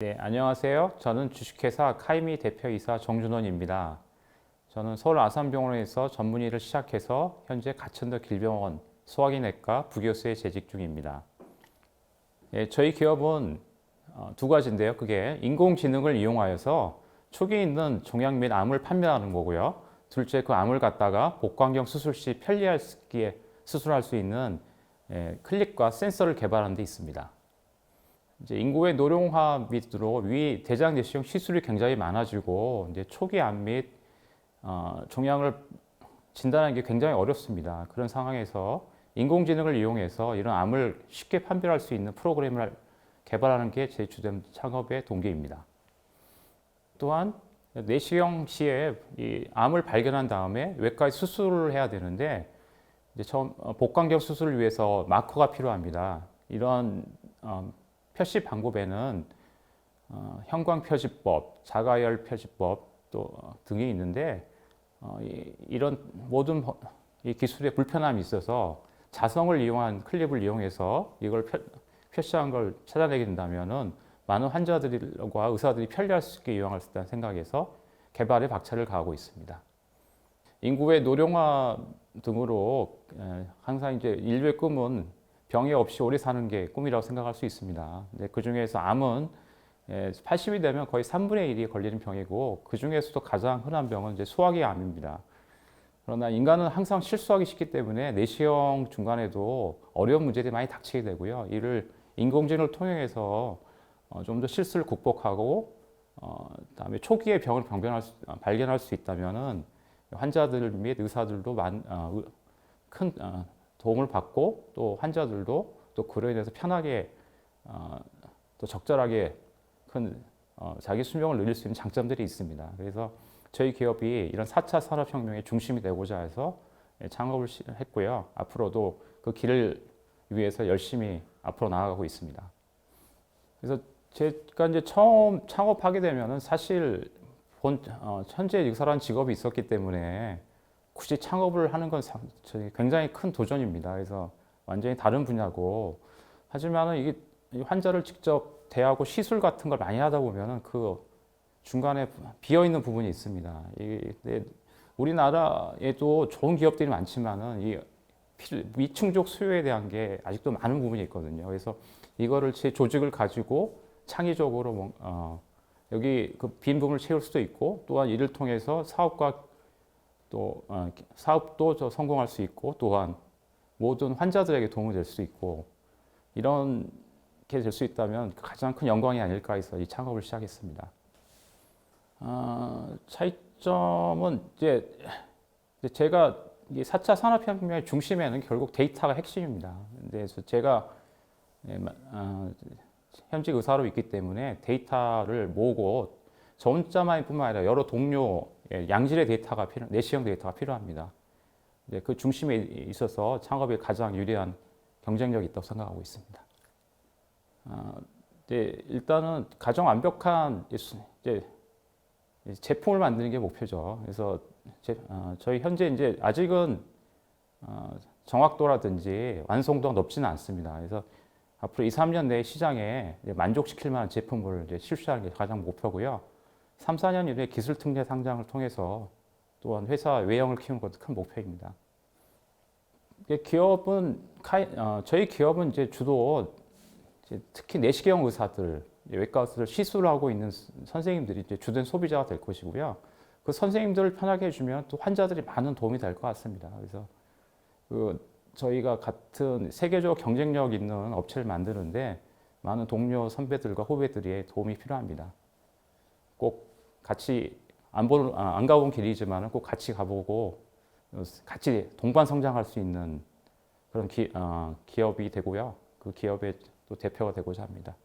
네, 안녕하세요. 저는 주식회사 카이미 대표이사 정준원입니다. 저는 서울 아산병원에서 전문의를 시작해서 현재 가천더 길병원 소화기내과 부교수에 재직 중입니다. 예, 저희 기업은 어, 두 가지인데요. 그게 인공지능을 이용하여서 초기에 있는 종양 및 암을 판별하는 거고요. 둘째, 그 암을 갖다가 복강경 수술 시 편리하게 수술할 수 있는 예, 클릭과 센서를 개발하는 데 있습니다. 이제 인구의 노령화 밑으로 위 대장 내시경 시술이 굉장히 많아지고 이제 초기 암및 어, 종양을 진단하는 게 굉장히 어렵습니다. 그런 상황에서 인공지능을 이용해서 이런 암을 쉽게 판별할 수 있는 프로그램을 개발하는 게 제 주된 창업의 동기입니다. 또한 내시경 시에 이 암을 발견한 다음에 외과에 수술을 해야 되는데 이제 처음 어, 복강경 수술을 위해서 마커가 필요합니다. 이런 어, 표시 방법에는 어, 형광 표지법, 자가열 표지법 또 어, 등이 있는데 어, 이, 이런 모든 버- 이 기술의 불편함이 있어서 자성을 이용한 클립을 이용해서 이걸 표, 표시한 걸 찾아내게 된다면은 많은 환자들과 의사들이 편리할 수 있게 이용할 수 있다는 생각에서 개발에 박차를 가하고 있습니다. 인구의 노령화 등으로 에, 항상 이제 인류의 꿈은 병이 없이 오래 사는 게 꿈이라고 생각할 수 있습니다. 그 중에서 암은 80이 되면 거의 3분의 1이 걸리는 병이고 그 중에서도 가장 흔한 병은 이제 소화기 암입니다. 그러나 인간은 항상 실수하기 쉽기 때문에 내시경 중간에도 어려운 문제들이 많이 닥치게 되고요. 이를 인공지능을 통해서 어, 좀더 실수를 극복하고 어, 그다음에 초기에 병을 병변할 수, 어, 발견할 수 있다면은 환자들 및 의사들도 많, 어, 의- 큰 어, 도움을 받고 또 환자들도 또 그로 인해서 편하게 어, 또 적절하게 큰 어, 자기 수명을 늘릴 수 있는 장점들이 있습니다. 그래서 저희 기업이 이런 4차 산업혁명의 중심이 되고자 해서 예, 창업을 시- 했고요. 앞으로도 그 길을 위해서 열심히 앞으로 나아가고 있습니다. 그래서 제가 이제 처음 창업하게 되면은 사실 본 어, 현재 의사라는 직업이 있었기 때문에 굳이 창업을 하는 건 굉장히 큰 도전입니다. 그래서 완전히 다른 분야고 하지만은 이게 이 환자를 직접 대하고 시술 같은 걸 많이 하다 보면은 그 중간에 비어 있는 부분이 있습니다. 이 네, 우리나라에도 좋은 기업들이 많지만은 이 필- 미충족 수요에 대한 게 아직도 많은 부분이 있거든요. 그래서 이거를 제 조직을 가지고 창의적으로 뭔- 어, 여기 그 빈 부분을 채울 수도 있고 또한 이를 통해서 사업과 또 어, 사업도 저 성공할 수 있고 또한 모든 환자들에게 도움이 될 수 있고 이런 게 될 수 있다면 가장 큰 영광이 아닐까 해서 이 창업을 시작했습니다. 아, 차이점은 이제 제가 이 4차 산업혁명의 중심에는 결국 데이터가 핵심입니다. 그래서 제가 예, 마- 아, 현직 의사로 있기 때문에 데이터를 모으고 저 혼자만뿐만 아니라 여러 동료 예, 양질의 데이터가 필요, 내시경 데이터가 필요합니다. 그 중심에 있어서 창업에 가장 유리한 경쟁력이 있다고 생각하고 있습니다. 아, 일단은 가장 완벽한 제품을 만드는 게 목표죠. 그래서 제- 어, 저희 현재 이제 아직은 어, 정확도라든지 완성도가 높지는 않습니다. 그래서 앞으로 2, 3년 내에 시장에 만족시킬 만한 제품을 실시하는 게 가장 목표고요. 3, 4년 이내에 기술 특례 상장을 통해서 또한 회사 외형을 키우는 것도 큰 목표입니다. 기업은 어, 저희 기업은 이제 이제 특히 내시경 의사들, 외과 의사들 시술을 하고 있는 스- 선생님들이 이제 주된 소비자가 될 것이고요. 그 선생님들을 편하게 해주면 또 환자들이 많은 도움이 될 것 같습니다. 그래서 그 저희가 같은 세계적 경쟁력 있는 업체를 만드는데 많은 동료 선배들과 후배들의 도움이 필요합니다. 꼭 같이 안, 보, 아, 안 가본 길이지만 꼭 같이 가보고 어, 같이 동반 성장할 수 있는 그런 기, 어, 기업이 되고요. 그 기업의 또 대표가 되고자 합니다.